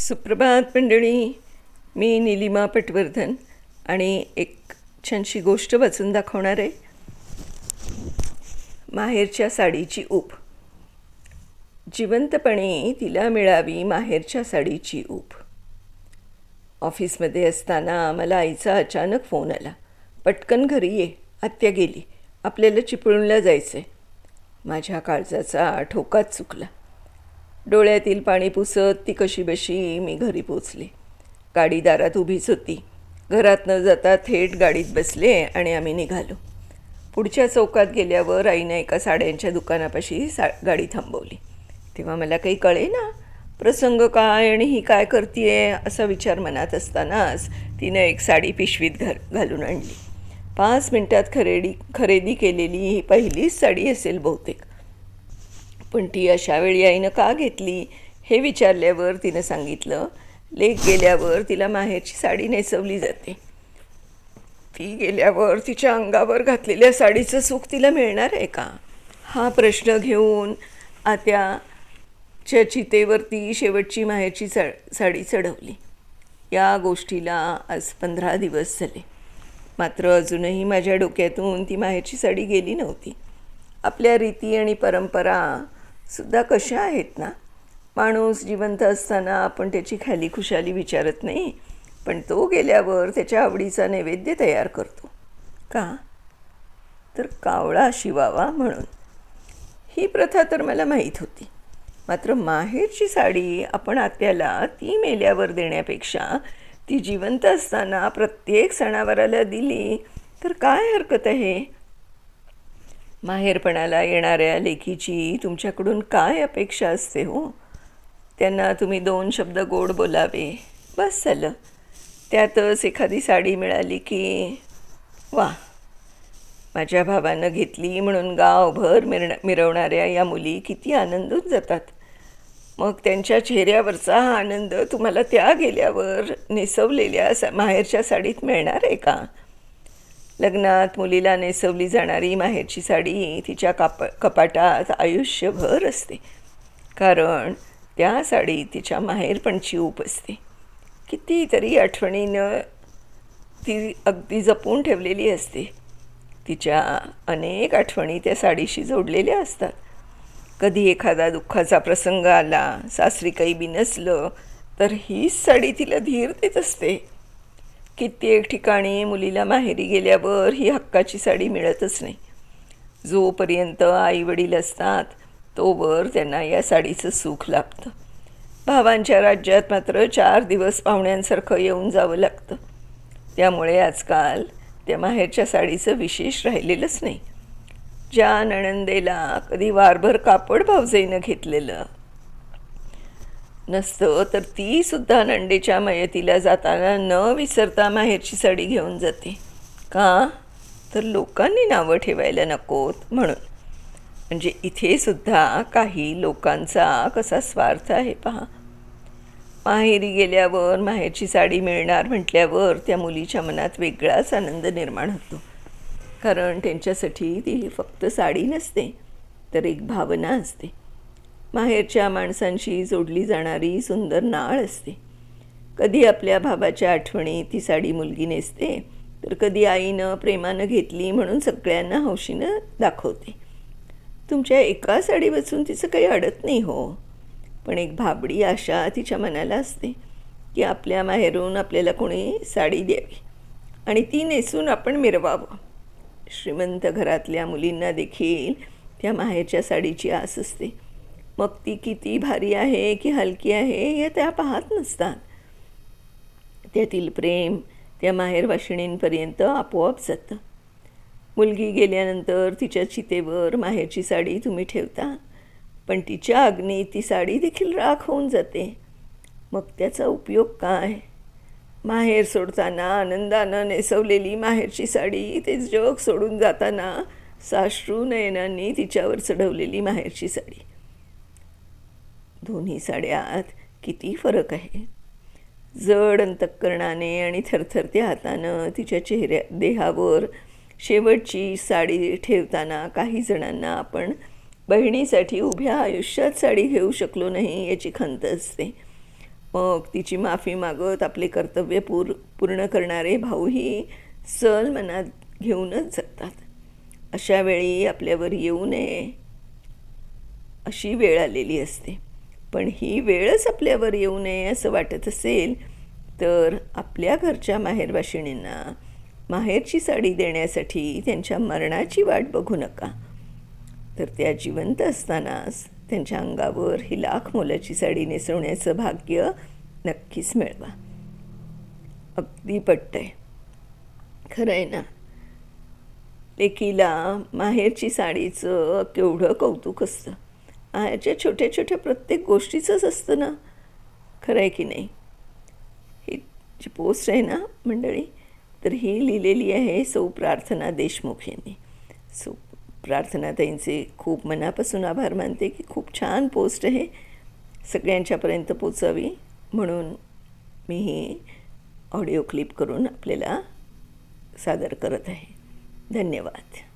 सुप्रभात मंडळी. मी निलिमा पटवर्धन आणि एक छानशी गोष्ट वाचून दाखवणार आहे. माहेरच्या साडीची ऊब. जिवंतपणे तिला मिळावी माहेरच्या साडीची ऊब. ऑफिसमध्ये असताना मला आईचा अचानक फोन आला. पटकन घरी ये आत्या गेली. आपल्याला चिपळूणला जायचं आहे माझ्या काळजाचा ठोकाच चुकला. डोळ्यातील पाणी पुसत ती कशी बशी मी घरी पोचले. गाडी दारात उभीच होती. घरात न जाता थेट गाडीत बसले आणि आम्ही निघालो. पुढच्या चौकात गेल्यावर आईनं एका साड्यांच्या दुकानापाशी सा गाडी थांबवली. तेव्हा मला काही कळे ना प्रसंग काय आणि ही काय करतीये असा विचार मनात असतानाच तिनं एक साडी पिशवीत घर घालून आणली. पाच मिनटात खरेदी खरेदी केलेली ही पहिलीच साडी असेल बहुतेक. पण ती अशा वेळी आईनं का घेतली हे विचारल्यावर तिनं सांगितलं लेक गेल्यावर तिला माहेरची साडी नेसवली जाते. ती गेल्यावर तिच्या अंगावर घातलेल्या साडीचं सुख तिला मिळणार आहे का? हा प्रश्न घेऊन आत्याच्या चितेवरती शेवटची माहेरची सा साडी चढवली. या गोष्टीला आज पंधरा दिवस झाले. मात्र अजूनही माझ्या डोक्यातून ती माहेरची साडी गेली नव्हती. आपल्या रीती आणि परंपरा सुद्धा कशा आहेत ना? माणूस जिवंत असताना आपण त्याची खाली खुशाली विचारत नाही पण तो गेल्यावर त्याच्या आवडीचा नैवेद्य तयार करतो. का? तर कावळा शिवावा म्हणून. ही प्रथा तर मला माहीत होती. मात्र माहेरची साडी आपण आत्याला ती मेल्यावर देण्यापेक्षा ती जिवंत असताना प्रत्येक सणावाराला दिली तर काय हरकत आहे? माहेरपणाला येणाऱ्या लेखीची तुमच्याकडून काय अपेक्षा असते हो? त्यांना तुम्ही दोन शब्द गोड बोलावे. बस झालं. त्यातच एखादी साडी मिळाली की वा माझ्या भावानं घेतली म्हणून गावभर मिरण मिरवणाऱ्या या मुली किती आनंदून जातात. मग त्यांच्या चेहऱ्यावरचा हा आनंद तुम्हाला त्या गेल्यावर नेसवलेल्या सा माहेरच्या साडीत मिळणार आहे का? लग्नात मुलीला नेसवली जाणारी माहेरची साडी तिच्या काप कपाटात आयुष्यभर असते. कारण त्या साडी तिच्या माहेरपणची ऊप असते. कितीतरी आठवणीनं ती अगदी जपून ठेवलेली असते. तिच्या अनेक आठवणी त्या साडीशी जोडलेल्या असतात. कधी एखादा दुःखाचा प्रसंग आला सासरी काही बी नसलं तर हीच साडी तिला धीर देत असते. कित्येक ठिकाणी मुलीला माहेरी गेल्यावर ही हक्काची साडी मिळतच नाही. जोपर्यंत आईवडील असतात तोवर त्यांना या साडीचं सुख लाभतं. भावांच्या राज्यात मात्र चार दिवस पाहुण्यांसारखं येऊन जावं लागतं. त्यामुळे आजकाल त्या माहेरच्या साडीचं विशेष राहिलेलंच नाही. ज्या नणंदेला कधी वारभर कापड भावजाईनं घेतलेलं नसतं तर ती सुद्धा नंडेच्या मयतीला जाताना न विसरता माहेरची साडी घेऊन जाते. का? तर लोकांनी नावं ठेवायला नकोत म्हणून. म्हणजे इथे सुद्धा काही लोकांचा कसा स्वार्थ आहे पहा. माहेरी गेल्यावर माहेरची साडी मिळणार म्हटल्यावर त्या मुलीच्या मनात वेगळाच आनंद निर्माण होतो. कारण त्यांच्यासाठी ती फक्त साडी नसते तर एक भावना असते. माहेरच्या माणसांशी जोडली जाणारी सुंदर नाळ असते. कधी आपल्या भावाच्या आठवणी ती साडी मुलगी नेसते तर कधी आईनं प्रेमानं घेतली म्हणून सगळ्यांना हौशीनं दाखवते. तुमच्या एका साडी बसून तिचं काही अडत नाही हो. पण एक भाबडी आशा तिच्या मनाला असते की आपल्या माहेरून आपल्याला कोणी साडी द्यावी आणि ती नेसून आपण मिरवावं. श्रीमंत घरातल्या मुलींना देखील त्या माहेरच्या साडीची आस असते. मग ती किती भारी आहे की हलकी आहे हे त्या पाहत नसतात. त्यातील प्रेम त्या माहेरवाशिणींपर्यंत आपोआप जातं. मुलगी गेल्यानंतर तिच्या चितेवर माहेरची साडी तुम्ही ठेवता पण तिच्या अग्नीत ती साडी देखील राख होऊन जाते. मग त्याचा उपयोग काय? माहेर सोडताना आनंदानं नेसवलेली माहेरची साडी ते जग सोडून जाताना साश्रू नयनांनी तिच्यावर चढवलेली माहेरची साडी. दोन्ही साड्यात किती फरक आहे? जड अंतकरणाने आणि थरथरत्या हातानं तिच्या चेहऱ्या देहावर शेवटची साडी ठेवताना काही जणांना आपण बहिणीसाठी उभ्या आयुष्यात साडी घेऊ शकलो नाही याची खंत असते. मग तिची माफी मागत आपले कर्तव्य पूर पूर्ण करणारे भाऊही सल मनात घेऊनच जगतात अशा वेळी आपल्यावर येऊ नये अशी वेळ आलेली असते. पण ही वेळच आपल्यावर येऊ नये असं वाटत असेल तर आपल्या घरच्या माहेरवाशिणींना माहेरची साडी देण्यासाठी त्यांच्या मरणाची वाट बघू नका. तर त्या जिवंत असतानाच त्यांच्या अंगावर ही लाख मोलाची साडी नेसवण्याचं भाग्य नक्कीच मिळवा. अगदी पटतंय. खरं आहे ना? लेकीला माहेरची साडीचं केवढं कौतुक असतं. याच्या छोट्या छोट्या प्रत्येक गोष्टीचंच असतं ना. खरं आहे की नाही? ही जी पोस्ट आहे ना मंडळी तर ही लिहिलेली आहे सौ प्रार्थना देशमुख यांनी. सो प्रार्थनाताईंचे खूप मनापासून आभार मानते की खूप छान पोस्ट आहे. सगळ्यांच्यापर्यंत पोचावी म्हणून मी ही ऑडिओ क्लिप करून आपल्याला सादर करत आहे. धन्यवाद.